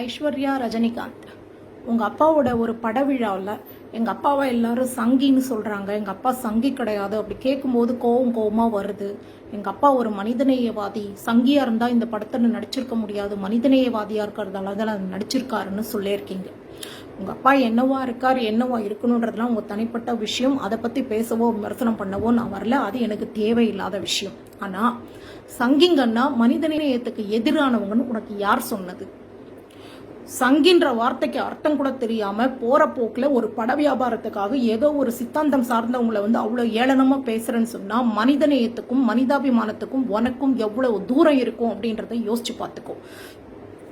ஐஸ்வர்யா ரஜினிகாந்த். உங்கள் அப்பாவோட ஒரு பட விழாவில் எங்கள் அப்பாவை எல்லாரும் சங்கின்னு சொல்கிறாங்க எங்கள் அப்பா சங்கி கிடையாது. அப்படி கேட்கும்போது கோவம் கோவமாக வருது. எங்கள் அப்பா ஒரு மனிதநேயவாதி. சங்கியாக இருந்தால் இந்த படத்தில் நடிச்சிருக்க முடியாது. மனிதநேயவாதியாக இருக்கிறதால தான் நடிச்சிருக்காருன்னு சொல்லியிருக்கீங்க. உங்கள் அப்பா என்னவா இருக்கார் என்னவா இருக்கணுன்றதுலாம் உங்கள் தனிப்பட்ட விஷயம். அதை பற்றி பேசவோ விமர்சனம் பண்ணவோ நான் வரல. அது எனக்கு தேவையில்லாத விஷயம். ஆனால் சங்கிங்கன்னா மனிதநேயத்துக்கு எதிரானவங்கன்னு உனக்கு யார் சொன்னது? சங்கின்ற வார்த்தைக்கு அர்த்தம் கூட தெரியாம போற போக்குல ஒரு பட வியாபாரத்துக்காக ஏதோ ஒரு சித்தாந்தம் சார்ந்தவங்களை வந்து அவ்வளவு ஏளனமா பேசுறேன்னு சொன்னா மனிதநேயத்துக்கும் மனிதாபிமானத்துக்கும் உனக்கும் எவ்வளவு தூரம் இருக்கும் அப்படின்றத யோசிச்சு பார்த்துக்கோ.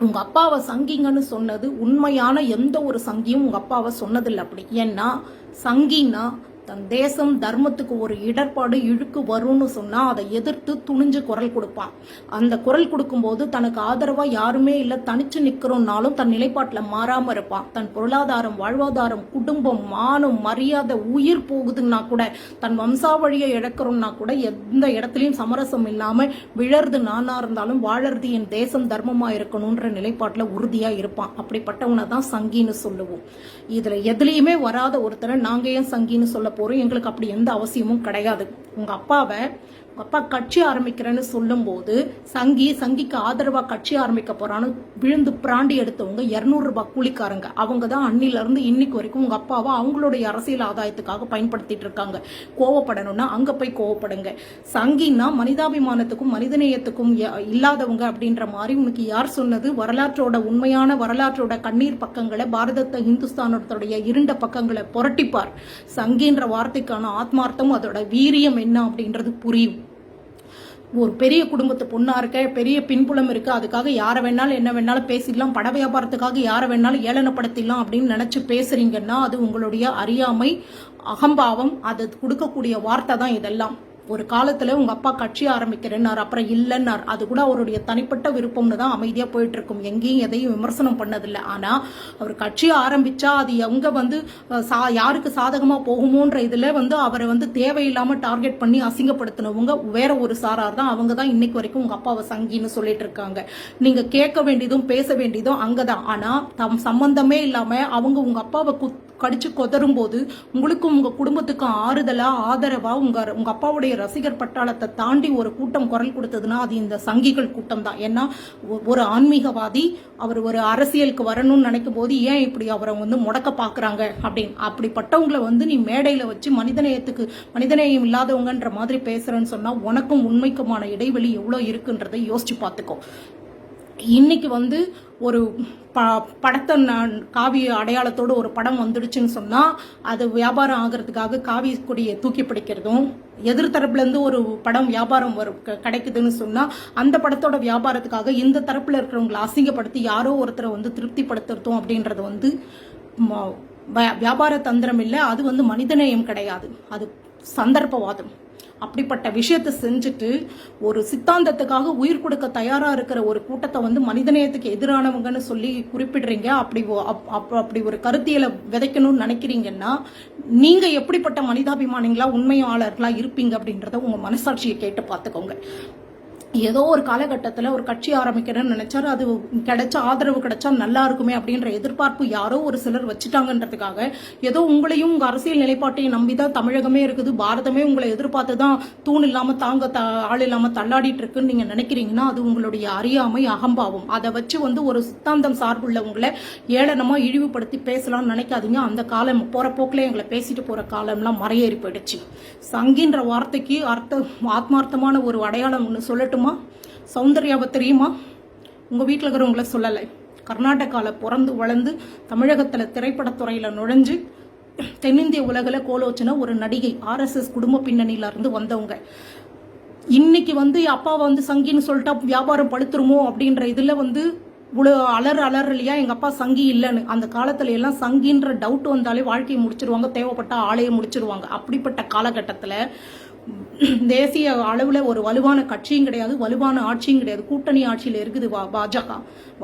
உங்க அப்பாவை சங்கிங்கன்னு சொன்னது உண்மையான எந்த ஒரு சங்கியும் உங்க அப்பாவை சொன்னதில்லை அப்படி. ஏன்னா சங்கின்னா தன் தேசம் தர்மத்துக்கு ஒரு இடர்பாடு இழுக்கு வரும்னு சொன்னால் அதை எதிர்த்து துணிஞ்சு குரல் கொடுப்பான். அந்த குரல் கொடுக்கும்போது தனக்கு ஆதரவாக யாருமே இல்லை தனிச்சு நிக்கிறோம்னாலும் தன் நிலைப்பாட்டில் மாறாமல் இருப்பான். தன் பொருளாதாரம் வாழ்வாதாரம் குடும்பம் மானம் மரியாதை உயிர் போகுதுன்னா கூட தன் வம்சாவழியை இழக்கிறோம்னா கூட எந்த இடத்துலையும் சமரசம் இல்லாமல் விழறது நானா இருந்தாலும் வாழறது என் தேசம் தர்மமாக இருக்கணுன்ற நிலைப்பாட்டில் உறுதியாக இருப்பான். அப்படிப்பட்டவனை தான் சங்கின்னு சொல்லுவோம். இதில் எதுலேயுமே வராத ஒருத்தரை நாங்கள் ஏன் சங்கின்னு சொல்ல போகிறோம் எங்களுக்கு அப்படி எந்த அவசியமும் கிடையாது. உங்கள் அப்பாவை அப்பா கட்சி ஆரம்பிக்கிறேன்னு சொல்லும்போது சங்கி சங்கிக்கு ஆதரவா கட்சி ஆரம்பிக்க போறான்னு விழுந்து பிராண்டி எடுத்தவங்க இருநூறு ரூபாய் கூலிக்காரங்க. அவங்க தான் அன்னில இருந்து இன்னைக்கு வரைக்கும் உங்க அப்பாவை அவங்களுடைய அரசியல் ஆதாயத்துக்காக பயன்படுத்திட்டு இருக்காங்க. கோவப்படணும்னா அங்க போய் கோவப்படுங்க. சங்கின்னா மனிதாபிமானத்துக்கும் மனிதநேயத்துக்கும் இல்லாதவங்க அப்படின்ற மாதிரி உனக்கு யார் சொன்னது? வரலாற்றோட உண்மையான வரலாற்றோட கண்ணீர் பக்கங்களை பாரதத்தை இந்துஸ்தானத்துடைய இருண்ட பக்கங்களை புரட்டிப்பார். சங்கின்ற வார்த்தைக்கான ஆத்மார்த்தம் அதோட வீரியம் என்ன அப்படின்றது புரியும். ஒரு பெரிய குடும்பத்து பொண்ணாக இருக்க பெரிய பின்புலம் இருக்குது அதுக்காக யாரை வேணாலும் என்ன வேணாலும் பேசிடலாம் பட வியாபாரத்துக்காக யாரை வேணாலும் ஏளனப்படுத்திடலாம் அப்படின்னு நினச்சி பேசுகிறீங்கன்னா அது உங்களுடைய அறியாமை அகம்பாவம் அது கொடுக்கக்கூடிய வார்த்தை தான் இதெல்லாம். ஒரு காலத்துல உங்க அப்பா கட்சி ஆரம்பிக்கிறேன்னார் அப்புறம் இல்லைன்னார். அது கூட அவருடைய தனிப்பட்ட விருப்பம்னு தான் அமைதியா போயிட்டு இருக்கும் எங்கேயும் எதையும் விமர்சனம் பண்ணதில்லை. ஆனா அவர் கட்சி ஆரம்பிச்சா அது எங்க வந்து சா- யாருக்கு சாதகமா போகுமோன்ற இதுல வந்து அவரை வந்து தேவையில்லாம டார்கெட் பண்ணி அசிங்கப்படுத்தினவங்க வேற ஒரு சாரார் தான். அவங்க தான் இன்னைக்கு வரைக்கும் உங்க அப்பாவை சங்கின்னு சொல்லிட்டு இருக்காங்க நீங்க கேட்க வேண்டியதும் பேச வேண்டியதும் அங்கதான். ஆனா தம் சம்பந்தமே இல்லாம அவங்க உங்க அப்பாவை குத் கடிச்சு கொதரும் போது உங்களுக்கும் உங்க குடும்பத்துக்கும் ஆறுதலா ஆதரவா உங்க உங்க அப்பாவுடைய ரசிகர் பட்டாளத்தை தாண்டி ஒரு கூட்டம் குரல் கொடுத்ததுன்னா அது இந்த சங்கிகள் கூட்டம் தான். ஏன்னா ஒரு ஆன்மீகவாதி அவர் ஒரு அரசியலுக்கு வரணும்னு நினைக்கும் போது ஏன் இப்படி அவரை வந்து முடக்க பாக்குறாங்க அப்படின்னு? அப்படிப்பட்டவங்களை வந்து நீ மேடையில வச்சு மனிதநேயத்துக்கு மனிதநேயம் இல்லாதவங்கன்ற மாதிரி பேசுறேன்னு சொன்னா உனக்கும் உண்மைக்குமான இடைவெளி எவ்வளவு இருக்குன்றதை யோசிச்சு பார்த்துக்கோ. இன்னைக்கு வந்து ஒரு ப படத்தை நான் காவி அடையாளத்தோடு ஒரு படம் வந்துடுச்சுன்னு சொன்னால் அது வியாபாரம் ஆகிறதுக்காக காவி கொடியை தூக்கி பிடிக்கிறதும் எதிர்த்தரப்புலேருந்து ஒரு படம் வியாபாரம் வரும் கிடைக்குதுன்னு சொன்னால் அந்த படத்தோட வியாபாரத்துக்காக இந்த தரப்பில் இருக்கிறவங்களை அசிங்கப்படுத்தி யாரோ ஒருத்தரை வந்து திருப்திப்படுத்துறதும் அப்படின்றது வந்து வியாபார தந்திரம் இல்லை அது வந்து மனிதநேயம் கிடையாது. அது சந்தர்ப்பவாதம். அப்படிப்பட்ட விஷயத்தை செஞ்சுட்டு ஒரு சித்தாந்தத்துக்காக உயிர் கொடுக்க தயாராக இருக்கிற ஒரு கூட்டத்தை வந்து மனிதநேயத்துக்கு எதிரானவங்கன்னு சொல்லி குறிப்பிடுறீங்க. அப்படி அப்- அப்படி ஒரு கருத்தியலை விதைக்கணும்னு நினைக்கிறீங்கன்னா நீங்கள் எப்படிப்பட்ட மனிதாபிமானிங்களா உண்மையாளர்களாக இருப்பீங்க அப்படின்றத உங்கள் மனசாட்சியை கேட்டு பார்த்துக்கோங்க. ஏதோ ஒரு காலகட்டத்தில் ஒரு கட்சி ஆரம்பிக்கிறேன்னு நினைச்சாரு. அது கிடைச்ச ஆதரவு கிடைச்சா நல்லா இருக்குமே அப்படின்ற எதிர்பார்ப்பு யாரோ ஒரு சிலர் வச்சுட்டாங்கன்றதுக்காக ஏதோ உங்களையும் உங்கள் அரசியல் நிலைப்பாட்டையும் நம்பி தான் தமிழகமே இருக்குது. பாரதமே உங்களை எதிர்பார்த்து தான் தூண் இல்லாமல் தாங்க த ஆள் இல்லாமல் தள்ளாடிட்டு இருக்குன்னு நீங்கள் நினைக்கிறீங்கன்னா அது உங்களுடைய அறியாமை அகம்பாவம். அதை வச்சு வந்து ஒரு சித்தாந்தம் சார்புள்ளவங்களை ஏளனமாக இழிவுபடுத்தி பேசலாம்னு நினைக்காதீங்க. அந்த காலம் போகிற போக்கில் எங்களை பேசிட்டு போகிற காலம்லாம் மறையேறி போயிடுச்சு. சங்கின்ற வார்த்தைக்கு அர்த்த ஆத்மார்த்தமான ஒரு அடையாளம் ஒன்று சொல்லட்டும்? சௌந்தர்யாவை தெரியுமா? உங்கள் வீட்டில் இருக்கிறவங்கள சொல்லலை. கர்நாடகாவில் பிறந்து வளர்ந்து தமிழகத்தில் திரைப்படத்துறையில் நுழைஞ்சு தென்னிந்திய உலகில் கோலோச்சின ஒரு நடிகை ஆர்எஸ்எஸ் குடும்ப பின்னணியில இருந்து வந்தவங்க. இன்னைக்கு வந்து அப்பா வந்து சங்கின்னு சொல்லிட்டா வியாபாரம் படுத்துருமோ அப்படின்ற இதில் வந்து இவ்வளோ அலர் அலர் இல்லையா எங்கள் அப்பா சங்கி இல்லைன்னு. அந்த காலத்துல எல்லாம் சங்கின்ற டவுட் வந்தாலே வாழ்க்கையை முடிச்சிருவாங்க தேவைப்பட்ட ஆலையை முடிச்சிருவாங்க. அப்படிப்பட்ட காலகட்டத்தில் தேசிய அளவில் ஒரு வலுவான கட்சியும் கிடையாது வலுவான ஆட்சியும் கிடையாது. கூட்டணி ஆட்சியில் இருக்குது வா பாஜக.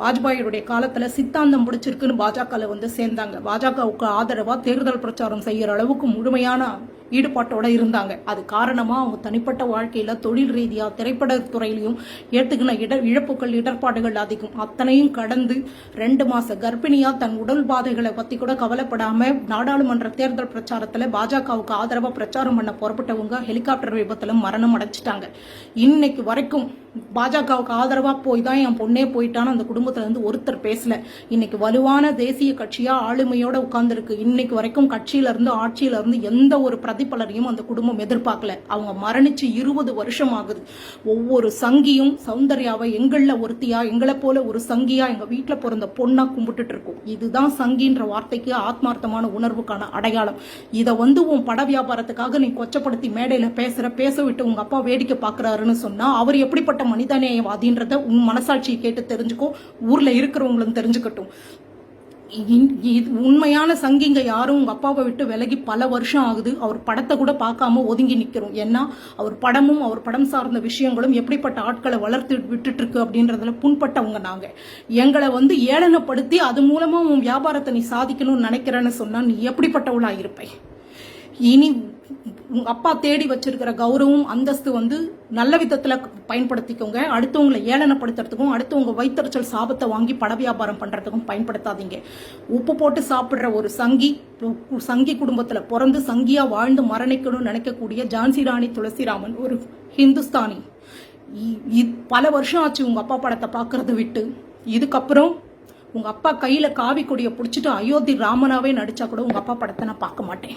வாஜ்பாயினுடைய காலத்தில் சித்தாந்தம் பிடிச்சிருக்குன்னு பாஜகவில் வந்து சேர்ந்தாங்க. பாஜகவுக்கு ஆதரவாக தேர்தல் பிரச்சாரம் செய்கிற அளவுக்கு முழுமையான ஈடுபாட்டோட இருந்தாங்க. அது காரணமாக அவங்க தனிப்பட்ட வாழ்க்கையில் தொழில் ரீதியாக திரைப்பட துறையிலையும் ஏற்றுக்கின இட இழப்புகள் இடர்பாடுகள் அதிகம். அத்தனையும் கடந்து ரெண்டு மாச கர்ப்பிணியா தன் உடல் பாதைகளை பற்றி கூட கவலைப்படாம நாடாளுமன்ற தேர்தல் பிரச்சாரத்தில் பாஜகவுக்கு ஆதரவாக பிரச்சாரம் பண்ண புறப்பட்டவங்க ஹெலிகாப்டர் விபத்தில் மரணம் அடைச்சிட்டாங்க இன்னைக்கு வரைக்கும் பாஜகவுக்கு ஆதரவாக போய் தான் என் பொண்ணே போயிட்டான்னு அந்த குடும்பத்துல இருந்து ஒருத்தர் பேசல. இன்னைக்கு வலுவான தேசிய கட்சியா ஆளுமையோட உட்கார்ந்துருக்கு. இன்னைக்கு வரைக்கும் கட்சியில இருந்து ஆட்சியில இருந்து எந்த ஒரு பிரதிபலனையும் அந்த குடும்பம் எதிர்பார்க்கல. அவங்க மரணிச்சு இருபது வருஷம் ஆகுது ஒவ்வொரு சங்கியும் சௌந்தர்யாவை எங்கள்ல ஒருத்தியா எங்களை போல ஒரு சங்கியா எங்க வீட்டுல பிறந்த பொண்ணா கும்பிட்டுட்டு இருக்கோம். இதுதான் சங்கின்ற வார்த்தைக்கு ஆத்மார்த்தமான உணர்வுக்கான அடையாளம். இதை வந்து உன் பட வியாபாரத்துக்காக நீ கொச்சப்படுத்தி மேடையில பேசுற பேச விட்டு உங்கள் அப்பா வேடிக்கை பார்க்குறாருன்னு சொன்னால் அவர் எப்படிப்பட்ட மனிதநேயவாதின்றத உன் மனசாட்சியை கேட்டு தெரிஞ்சுக்கோ ஊரில் இருக்கிறவங்களும் தெரிஞ்சுக்கட்டும். இன்- இது உண்மையான சங்கிங்க யாரும் உங்கள் அப்பாவை விட்டு விலகி பல வருஷம் ஆகுது. அவர் படத்தை கூட பார்க்காம ஒதுங்கி நிற்கிறோம் ஏன்னா அவர் படமும் அவர் படம் சார்ந்த விஷயங்களும் எப்படிப்பட்ட ஆட்களை வளர்த்து விட்டுட்டு இருக்கு அப்படின்றதுல புண்பட்டவங்க நாங்கள் எங்களை வந்து ஏளனப்படுத்தி அது மூலமாக உன் வியாபாரத்தை நீ சாதிக்கணும்னு நினைக்கிறேன்னு சொன்னால் நீ எப்படிப்பட்டவளாக இருப்பேன் இனி உங்க அப்பா தேடி வச்சிருக்கிற கௌரவம் அந்தஸ்து வந்து நல்ல விதத்துல பயன்படுத்திக்கோங்க. அடுத்தவங்களை ஏளனப்படுத்துறதுக்கும் அடுத்தவங்க வைத்தறிச்சல் சாபத்தை வாங்கி பட வியாபாரம் பண்றதுக்கும் பயன்படுத்தாதீங்க. உப்பு போட்டு சாப்பிடுற ஒரு சங்கி சங்கி குடும்பத்துல பிறந்து சங்கியா வாழ்ந்து மரணிக்கணும்னு நினைக்கக்கூடிய ஜான்சி ராணி துளசிராமன் ஒரு ஹிந்துஸ்தானி. இ- பல வருஷம் ஆச்சு உங்க அப்பா படத்தை பார்க்கறத விட்டு. இதுக்கப்புறம் உங்க அப்பா கையில காவி கொடியை பிடிச்சிட்டு அயோத்தி ராமனாவே நடிச்சா கூட உங்க அப்பா படத்தை நான் பார்க்க மாட்டேன்.